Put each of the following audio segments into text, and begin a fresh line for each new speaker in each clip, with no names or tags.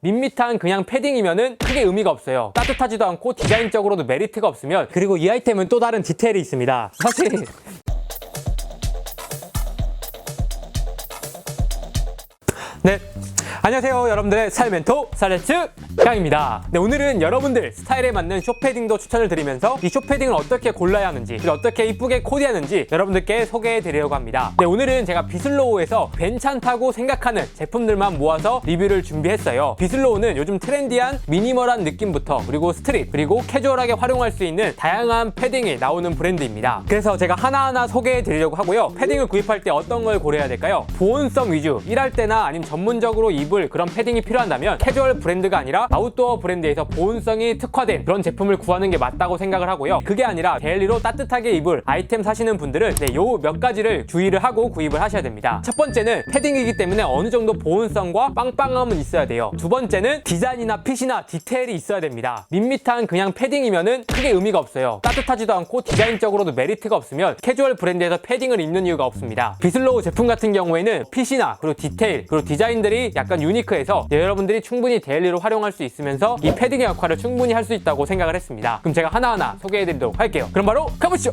밋밋한 그냥 패딩이면은 크게 의미가 없어요. 따뜻하지도 않고 디자인적으로도 메리트가 없으면 그리고 이 아이템은 또 다른 디테일이 있습니다. 사실 네. 안녕하세요 여러분들의 살멘토 살레츠 강입니다. 네, 오늘은 여러분들 스타일에 맞는 쇼패딩도 추천을 드리면서 이 쇼패딩을 어떻게 골라야 하는지 그리고 어떻게 이쁘게 코디하는지 여러분들께 소개해 드리려고 합니다. 네, 오늘은 제가 비슬로우에서 괜찮다고 생각하는 제품들만 모아서 리뷰를 준비했어요. 비슬로우는 요즘 트렌디한 미니멀한 느낌부터 그리고 스트릿 그리고 캐주얼하게 활용할 수 있는 다양한 패딩이 나오는 브랜드입니다. 그래서 제가 하나하나 소개해 드리려고 하고요. 패딩을 구입할 때 어떤 걸 고려해야 될까요? 보온성 위주 일할 때나 아니면 전문적으로 입을 그런 패딩이 필요한다면 캐주얼 브랜드가 아니라 아웃도어 브랜드에서 보온성이 특화된 그런 제품을 구하는 게 맞다고 생각을 하고요. 그게 아니라 데일리로 따뜻하게 입을 아이템 사시는 분들은 네, 요몇 가지를 주의를 하고 구입을 하셔야 됩니다. 첫 번째는 패딩이기 때문에 어느 정도 보온성과 빵빵함은 있어야 돼요. 두 번째는 디자인이나 핏이나 디테일이 있어야 됩니다. 밋밋한 그냥 패딩이면은 크게 의미가 없어요. 따뜻하지도 않고 디자인적으로도 메리트가 없으면 캐주얼 브랜드에서 패딩을 입는 이유가 없습니다. 비슬로우 제품 같은 경우에는 핏이나 그리고 디테일 그리고 디자인들이 약간 유니크해서 네, 여러분들이 충분히 데일리로 활용할 수 있으면서 이 패딩의 역할을 충분히 할 수 있다고 생각을 했습니다. 그럼 제가 하나하나 소개해드리도록 할게요. 그럼 바로 가보시죠.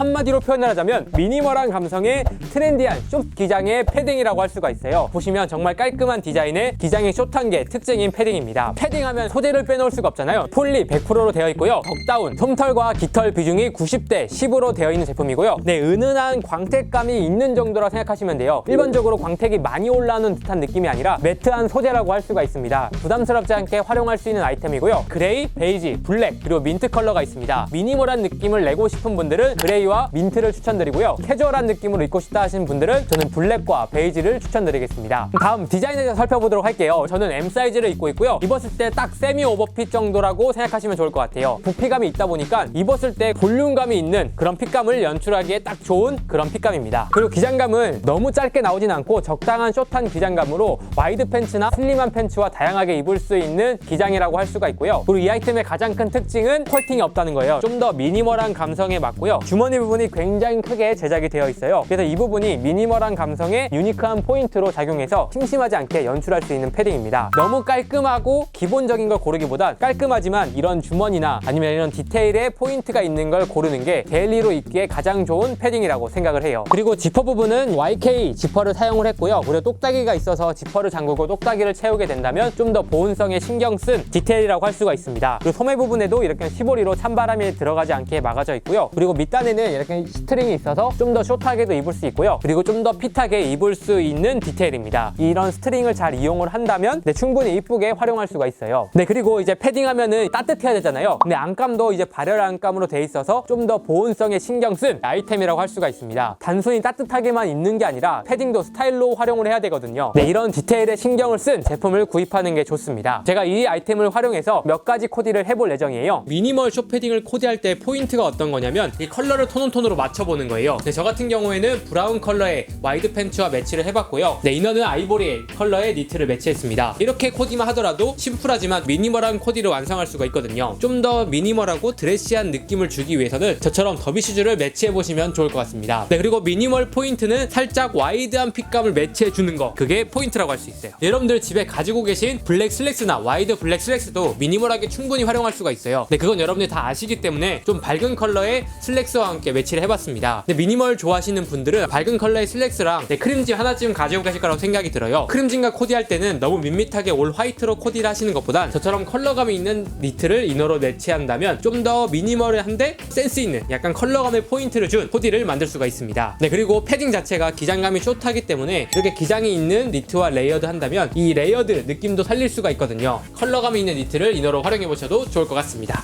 한마디로 표현을 하자면 미니멀한 감성의 트렌디한 숏 기장의 패딩이라고 할 수가 있어요. 보시면 정말 깔끔한 디자인의 기장이 숏한 게 특징인 패딩입니다. 패딩하면 소재를 빼놓을 수가 없잖아요. 폴리 100%로 되어 있고요. 덕다운, 솜털과 깃털 비중이 90대 10으로 되어 있는 제품이고요. 네, 은은한 광택감이 있는 정도라 생각하시면 돼요. 일반적으로 광택이 많이 올라오는 듯한 느낌이 아니라 매트한 소재라고 할 수가 있습니다. 부담스럽지 않게 활용할 수 있는 아이템이고요. 그레이, 베이지, 블랙, 그리고 민트 컬러가 있습니다. 미니멀한 느낌을 내고 싶은 분들은 그레이와 민트를 추천드리고요. 캐주얼한 느낌으로 입고 싶다 하시는 분들은 저는 블랙과 베이지를 추천드리겠습니다. 다음 디자인에 대해서 살펴보도록 할게요. 저는 M 사이즈를 입고 있고요. 입었을 때 딱 세미 오버핏 정도라고 생각하시면 좋을 것 같아요. 부피감이 있다 보니까 입었을 때 볼륨감이 있는 그런 핏감을 연출하기에 딱 좋은 그런 핏감입니다. 그리고 기장감은 너무 짧게 나오진 않고 적당한 숏한 기장감으로 와이드 팬츠나 슬림한 팬츠와 다양하게 입을 수 있는 기장이라고 할 수가 있고요. 그리고 이 아이템의 가장 큰 특징은 컬팅이 없다는 거예요. 좀 더 미니멀한 감성에 맞고요. 주머니 부분이 굉장히 크게 제작이 되어 있어요. 그래서 이 부분이 미니멀한 감성의 유니크한 포인트로 작용해서 심심하지 않게 연출할 수 있는 패딩입니다. 너무 깔끔하고 기본적인 걸 고르기보단 깔끔하지만 이런 주머니나 아니면 이런 디테일에 포인트가 있는 걸 고르는 게 데일리로 입기에 가장 좋은 패딩이라고 생각을 해요. 그리고 지퍼 부분은 YK 지퍼를 사용을 했고요. 그리고 똑딱이가 있어서 지퍼를 잠그고 똑딱이를 채우게 된다면 좀 더 보온성에 신경 쓴 디테일이라고 할 수가 있습니다. 그리고 소매 부분에도 이렇게 시보리로 찬바람이 들어가지 않게 막아져 있고요. 그리고 밑단에는 이렇게 스트링이 있어서 좀 더 숏하게도 입을 수 있고요. 그리고 좀 더 핏하게 입을 수 있는 디테일입니다. 이런 스트링을 잘 이용을 한다면 네, 충분히 이쁘게 활용할 수가 있어요. 네, 그리고 이제 패딩 하면은 따뜻해야 되잖아요. 근데 안감도 이제 발열 안감으로 돼 있어서 좀 더 보온성에 신경 쓴 아이템이라고 할 수가 있습니다. 단순히 따뜻하게만 입는 게 아니라 패딩도 스타일로 활용을 해야 되거든요. 네, 이런 디테일에 신경을 쓴 제품을 구입하는 게 좋습니다. 제가 이 아이템을 활용해서 몇 가지 코디를 해볼 예정이에요. 미니멀 숏 패딩을 코디할 때 포인트가 어떤 거냐면 이 컬러를 톤 온톤으로 맞춰보는 거예요. 네, 저 같은 경우에는 브라운 컬러의 와이드 팬츠와 매치를 해봤고요. 네, 이너는 아이보리 컬러의 니트를 매치했습니다. 이렇게 코디만 하더라도 심플하지만 미니멀한 코디를 완성할 수가 있거든요. 좀 더 미니멀하고 드레시한 느낌을 주기 위해서는 저처럼 더비 슈즈를 매치해보시면 좋을 것 같습니다. 네, 그리고 미니멀 포인트는 살짝 와이드한 핏감을 매치해주는 거. 그게 포인트라고 할 수 있어요. 여러분들 집에 가지고 계신 블랙 슬랙스나 와이드 블랙 슬랙스도 미니멀하게 충분히 활용할 수가 있어요. 네, 그건 여러분들이 다 아시기 때문에 좀 밝은 컬러의 슬랙스와 함께 매치를 해봤습니다. 네, 미니멀 좋아하시는 분들은 밝은 컬러의 슬랙스랑 네, 크림진 하나쯤 가지고 계실 거라고 생각이 들어요. 크림진과 코디할 때는 너무 밋밋하게 올 화이트로 코디를 하시는 것보단 저처럼 컬러감이 있는 니트를 이너로 매치한다면 좀 더 미니멀한데 센스 있는 약간 컬러감의 포인트를 준 코디를 만들 수가 있습니다. 네, 그리고 패딩 자체가 기장감이 숏하기 때문에 이렇게 기장이 있는 니트와 레이어드 한다면 이 레이어드 느낌도 살릴 수가 있거든요. 컬러감이 있는 니트를 이너로 활용해 보셔도 좋을 것 같습니다.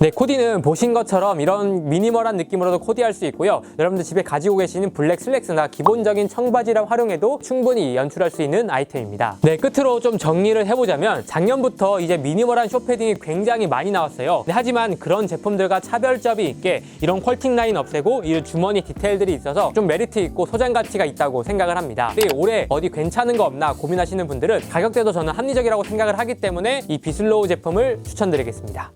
네, 코디는 보신 것처럼 이런 미니멀한 느낌으로도 코디할 수 있고요. 여러분들 집에 가지고 계시는 블랙 슬랙스나 기본적인 청바지를 활용해도 충분히 연출할 수 있는 아이템입니다. 네, 끝으로 좀 정리를 해보자면 작년부터 이제 미니멀한 쇼패딩이 굉장히 많이 나왔어요. 네, 하지만 그런 제품들과 차별점이 있게 이런 퀄팅 라인 없애고 이 주머니 디테일들이 있어서 좀 메리트 있고 소장 가치가 있다고 생각을 합니다. 네, 올해 어디 괜찮은 거 없나 고민하시는 분들은 가격대도 저는 합리적이라고 생각을 하기 때문에 이 비슬로우 제품을 추천드리겠습니다.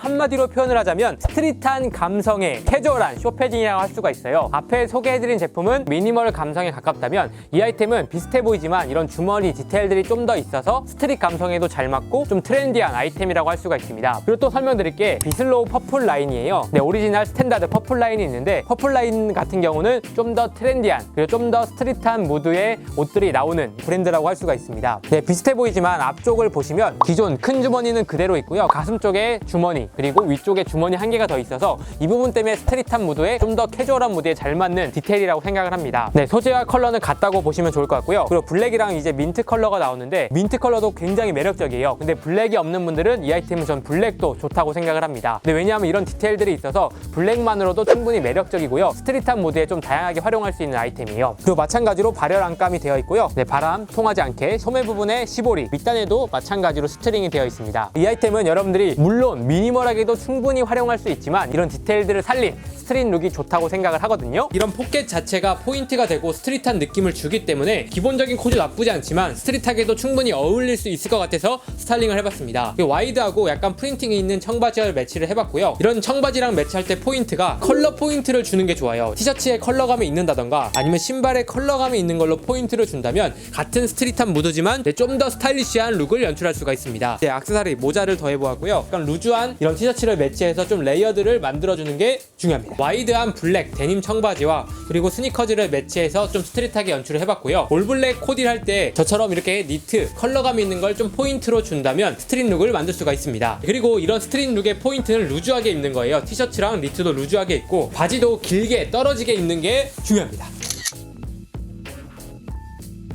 한마디로 표현을 하자면 스트릿한 감성의 캐주얼한 쇼패딩이라고 할 수가 있어요. 앞에 소개해드린 제품은 미니멀 감성에 가깝다면 이 아이템은 비슷해 보이지만 이런 주머니 디테일들이 좀 더 있어서 스트릿 감성에도 잘 맞고 좀 트렌디한 아이템이라고 할 수가 있습니다. 그리고 또 설명드릴 게 비슬로우 퍼플 라인이에요. 네, 오리지널 스탠다드 퍼플 라인이 있는데 퍼플 라인 같은 경우는 좀 더 트렌디한 그리고 좀 더 스트릿한 무드의 옷들이 나오는 브랜드라고 할 수가 있습니다. 네, 비슷해 보이지만 앞쪽을 보시면 기존 큰 주머니는 그대로 있고요. 가슴 쪽에 주머니 그리고 위쪽에 주머니 한 개가 더 있어서 이 부분 때문에 스트릿한 무드에 좀 더 캐주얼한 무드에 잘 맞는 디테일이라고 생각을 합니다. 네, 소재와 컬러는 같다고 보시면 좋을 것 같고요. 그리고 블랙이랑 이제 민트 컬러가 나오는데 민트 컬러도 굉장히 매력적이에요. 근데 블랙이 없는 분들은 이 아이템은 전 블랙도 좋다고 생각을 합니다. 근데 왜냐하면 이런 디테일들이 있어서 블랙만으로도 충분히 매력적이고요. 스트릿한 무드에 좀 다양하게 활용할 수 있는 아이템이에요. 그리고 마찬가지로 발열 안감이 되어 있고요. 네, 바람 통하지 않게 소매 부분에 시보리, 밑단에도 마찬가지로 스트링이 되어 있습니다. 이 아이템은 여러분들이 물론 미니멀 하게도 충분히 활용할 수 있지만 이런 디테일들을 살린 스트릿 룩이 좋다고 생각을 하거든요. 이런 포켓 자체가 포인트가 되고 스트릿한 느낌을 주기 때문에 기본적인 코드 나쁘지 않지만 스트릿하게도 충분히 어울릴 수 있을 것 같아서 스타일링을 해봤습니다. 와이드하고 약간 프린팅이 있는 청바지를 매치를 해봤고요. 이런 청바지랑 매치할 때 포인트가 컬러 포인트를 주는 게 좋아요. 티셔츠에 컬러감이 있는다던가 아니면 신발에 컬러감이 있는 걸로 포인트를 준다면 같은 스트릿한 무드지만 좀 더 스타일리시한 룩을 연출할 수가 있습니다. 네, 악세사리 모자를 더해보았고요. 약간 루즈한 이런 티셔츠를 매치해서 좀 레이어드를 만들어주는 게 중요합니다. 와이드한 블랙 데님 청바지와 그리고 스니커즈를 매치해서 좀 스트릿하게 연출을 해봤고요. 올블랙 코디를 할 때 저처럼 이렇게 니트 컬러감이 있는 걸 좀 포인트로 준다면 스트릿 룩을 만들 수가 있습니다. 그리고 이런 스트릿 룩의 포인트는 루즈하게 입는 거예요. 티셔츠랑 니트도 루즈하게 입고 바지도 길게 떨어지게 입는 게 중요합니다.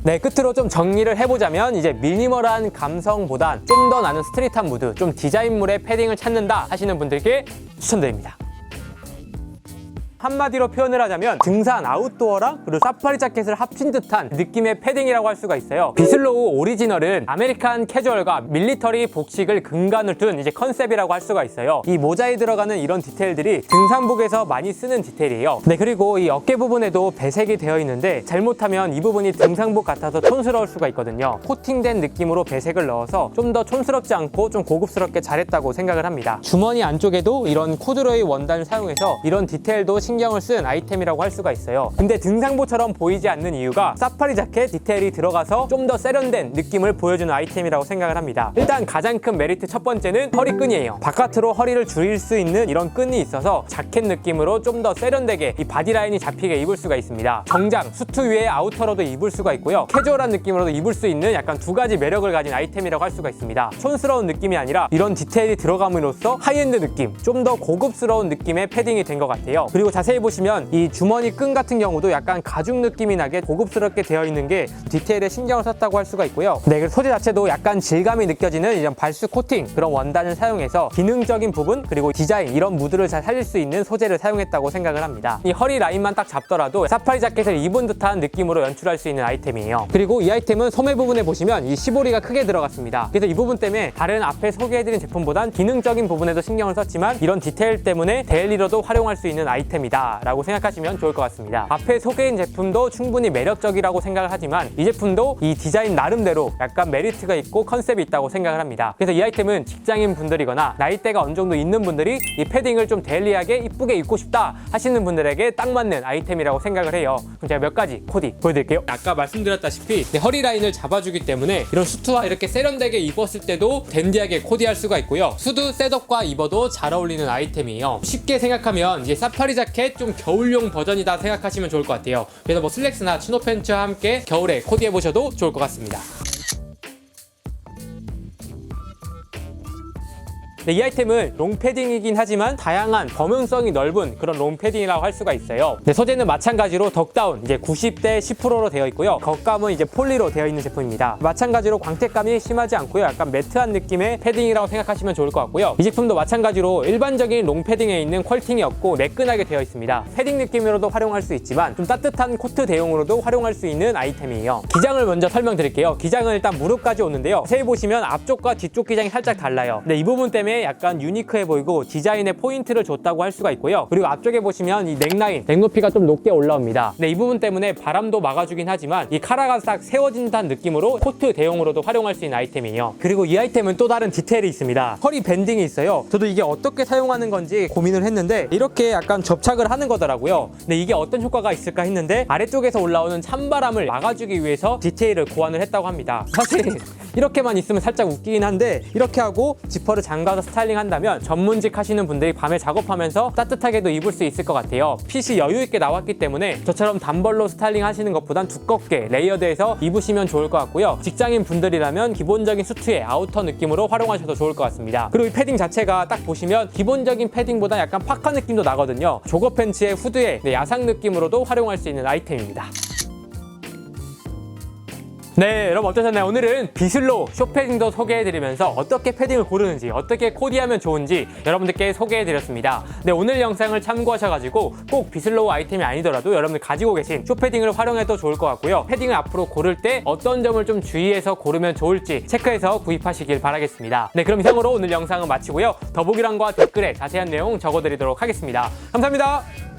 네, 끝으로 좀 정리를 해보자면 이제 미니멀한 감성보단 좀 더 나는 스트릿한 무드, 좀 디자인물의 패딩을 찾는다 하시는 분들께 추천드립니다. 한마디로 표현을 하자면 등산 아웃도어랑 그리고 사파리 자켓을 합친 듯한 느낌의 패딩이라고 할 수가 있어요. 비슬로우 오리지널은 아메리칸 캐주얼과 밀리터리 복식을 근간을 둔 이제 컨셉이라고 할 수가 있어요. 이 모자에 들어가는 이런 디테일들이 등산복에서 많이 쓰는 디테일이에요. 네, 그리고 이 어깨 부분에도 배색이 되어 있는데 잘못하면 이 부분이 등산복 같아서 촌스러울 수가 있거든요. 코팅된 느낌으로 배색을 넣어서 좀 더 촌스럽지 않고 좀 고급스럽게 잘했다고 생각을 합니다. 주머니 안쪽에도 이런 코드로이 원단을 사용해서 이런 디테일도 신경을 쓴 아이템이라고 할 수가 있어요. 근데 등산복처럼 보이지 않는 이유가 사파리 자켓 디테일이 들어가서 좀 더 세련된 느낌을 보여주는 아이템이라고 생각을 합니다. 일단 가장 큰 메리트 첫 번째는 허리끈이에요. 바깥으로 허리를 줄일 수 있는 이런 끈이 있어서 자켓 느낌으로 좀 더 세련되게 이 바디라인이 잡히게 입을 수가 있습니다. 정장, 수트 위에 아우터로도 입을 수가 있고요. 캐주얼한 느낌으로도 입을 수 있는 약간 두 가지 매력을 가진 아이템이라고 할 수가 있습니다. 촌스러운 느낌이 아니라 이런 디테일이 들어감으로써 하이엔드 느낌, 좀 더 고급스러운 느낌의 패딩이 된 것 같아요. 그리고 자세히 보시면 이 주머니 끈 같은 경우도 약간 가죽 느낌이 나게 고급스럽게 되어 있는 게 디테일에 신경을 썼다고 할 수가 있고요. 네, 그리고 소재 자체도 약간 질감이 느껴지는 이런 발수 코팅 그런 원단을 사용해서 기능적인 부분 그리고 디자인 이런 무드를 잘 살릴 수 있는 소재를 사용했다고 생각을 합니다. 이 허리 라인만 딱 잡더라도 사파리 자켓을 입은 듯한 느낌으로 연출할 수 있는 아이템이에요. 그리고 이 아이템은 소매 부분에 보시면 이 시보리가 크게 들어갔습니다. 그래서 이 부분 때문에 다른 앞에 소개해드린 제품보단 기능적인 부분에도 신경을 썼지만 이런 디테일 때문에 데일리로도 활용할 수 있는 아이템이 다 라고 생각하시면 좋을 것 같습니다. 앞에 소개인 제품도 충분히 매력적이라고 생각을 하지만 이 제품도 이 디자인 나름대로 약간 메리트가 있고 컨셉이 있다고 생각을 합니다. 그래서 이 아이템은 직장인 분들이거나 나이대가 어느 정도 있는 분들이 이 패딩을 좀 데일리하게 이쁘게 입고 싶다 하시는 분들에게 딱 맞는 아이템이라고 생각을 해요. 그럼 제가 몇 가지 코디 보여드릴게요. 아까 말씀드렸다시피 이 허리 라인을 잡아주기 때문에 이런 수트와 이렇게 세련되게 입었을 때도 댄디하게 코디할 수가 있고요. 수드 셋업과 입어도 잘 어울리는 아이템이에요. 쉽게 생각하면 이제 사파리 자켓 좀 겨울용 버전이다 생각하시면 좋을 것 같아요. 그래서 뭐 슬랙스나 치노 팬츠와 함께 겨울에 코디해 보셔도 좋을 것 같습니다. 네, 이 아이템은 롱패딩이긴 하지만 다양한 범용성이 넓은 그런 롱패딩이라고 할 수가 있어요. 네, 소재는 마찬가지로 덕다운 이제 90대 10%로 되어 있고요. 겉감은 이제 폴리로 되어 있는 제품입니다. 마찬가지로 광택감이 심하지 않고요. 약간 매트한 느낌의 패딩이라고 생각하시면 좋을 것 같고요. 이 제품도 마찬가지로 일반적인 롱패딩에 있는 퀄팅이 없고 매끈하게 되어 있습니다. 패딩 느낌으로도 활용할 수 있지만 좀 따뜻한 코트 대용으로도 활용할 수 있는 아이템이에요. 기장을 먼저 설명드릴게요. 기장은 일단 무릎까지 오는데요. 세히 보시면 앞쪽과 뒤쪽 기장이 살짝 달라요. 네, 이 부분 때문에 약간 유니크해 보이고 디자인에 포인트를 줬다고 할 수가 있고요. 그리고 앞쪽에 보시면 이 넥라인, 넥 높이가 좀 높게 올라옵니다. 네, 이 부분 때문에 바람도 막아주긴 하지만 이 카라가 싹 세워진 듯한 느낌으로 코트 대용으로도 활용할 수 있는 아이템이에요. 그리고 이 아이템은 또 다른 디테일이 있습니다. 허리 밴딩이 있어요. 저도 이게 어떻게 사용하는 건지 고민을 했는데 이렇게 약간 접착을 하는 거더라고요. 근데 이게 어떤 효과가 있을까 했는데 아래쪽에서 올라오는 찬바람을 막아주기 위해서 디테일을 고안을 했다고 합니다. 사실 이렇게만 있으면 살짝 웃기긴 한데 이렇게 하고 지퍼를 잠가서 스타일링 한다면 전문직 하시는 분들이 밤에 작업하면서 따뜻하게도 입을 수 있을 것 같아요. 핏이 여유 있게 나왔기 때문에 저처럼 단벌로 스타일링 하시는 것보단 두껍게 레이어드해서 입으시면 좋을 것 같고요. 직장인 분들이라면 기본적인 수트에 아우터 느낌으로 활용하셔도 좋을 것 같습니다. 그리고 이 패딩 자체가 딱 보시면 기본적인 패딩보다 약간 파카 느낌도 나거든요. 조거 팬츠에 후드에 네, 야상 느낌으로도 활용할 수 있는 아이템입니다. 네, 여러분 어떠셨나요? 오늘은 비슬로 쇼패딩도 소개해드리면서 어떻게 패딩을 고르는지, 어떻게 코디하면 좋은지 여러분들께 소개해드렸습니다. 네, 오늘 영상을 참고하셔가지고 꼭 비슬로우 아이템이 아니더라도 여러분들 가지고 계신 쇼패딩을 활용해도 좋을 것 같고요. 패딩을 앞으로 고를 때 어떤 점을 좀 주의해서 고르면 좋을지 체크해서 구입하시길 바라겠습니다. 네, 그럼 이상으로 오늘 영상은 마치고요. 더보기란과 댓글에 자세한 내용 적어드리도록 하겠습니다. 감사합니다.